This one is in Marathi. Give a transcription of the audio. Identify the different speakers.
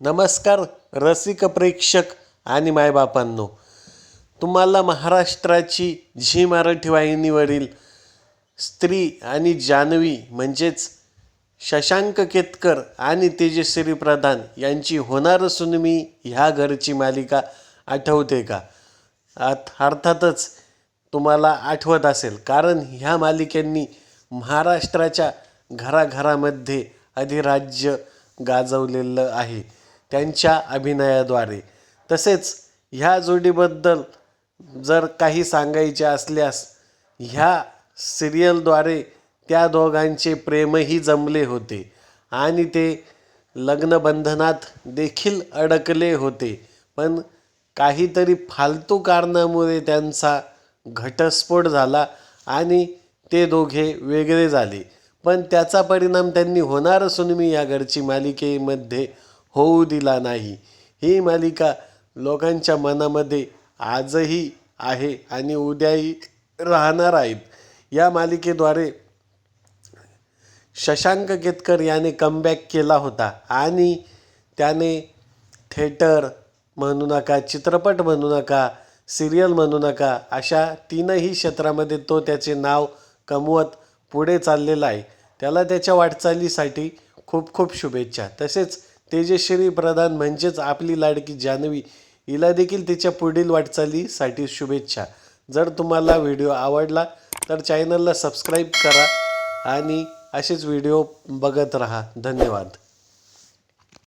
Speaker 1: नमस्कार रसिक प्रेक्षक आणि मायबापांनो तुम्हाला महाराष्ट्राची झी मराठी वाहिनीवरील स्त्री आणि जानवी म्हणजेच शशांक केतकर आणि तेजश्री प्रधान यांची होणार सुनमी ह्या घरची मालिका आठवते का? अर्थातच तुम्हाला आठवत असेल कारण ह्या मालिकेंनी महाराष्ट्राच्या घराघरामध्ये अधिराज्य गाजवलेलं आहे. त्यांच्या अभिनयाद्वारे. तसेच ह्या जोडीबद्दल जर काही सांगायचे असल्यास ह्या सिरियलद्वारे त्या दोघांचे प्रेमही जमले होते आणि ते लग्नबंधनात देखील अडकले होते. पण काहीतरी फालतू कारणामुळे त्यांचा घटस्फोट झाला आणि ते दोघे वेगळे झाले. पण त्याचा परिणाम त्यांनी होणार मी या घरची मालिकेमध्ये होऊ दिला नाही. ही मालिका लोकांच्या मनामध्ये आजही आहे आणि उद्याही राहणार आहेत. या मालिकेद्वारे शशांक केतकर याने कमबॅक केला होता आणि त्याने थेटर म्हणू नका चित्रपट म्हणू नका सिरियल म्हणू नका अशा तीनही क्षेत्रामध्ये तो त्याचे नाव कमवत पुढे चाललेला आहे. त्याला त्याच्या वाटचालीसाठी खूप खूप शुभेच्छा. तसेच तेजश्री प्रधान म्हणजेच आपली लाडकी जान्हवी हिला देखील तिच्या पुढील वाटचालीसाठी शुभेच्छा. जर तुम्हाला व्हिडिओ आवडला तर चॅनलला सबस्क्राईब करा आणि असेच व्हिडिओ बघत राहा. धन्यवाद.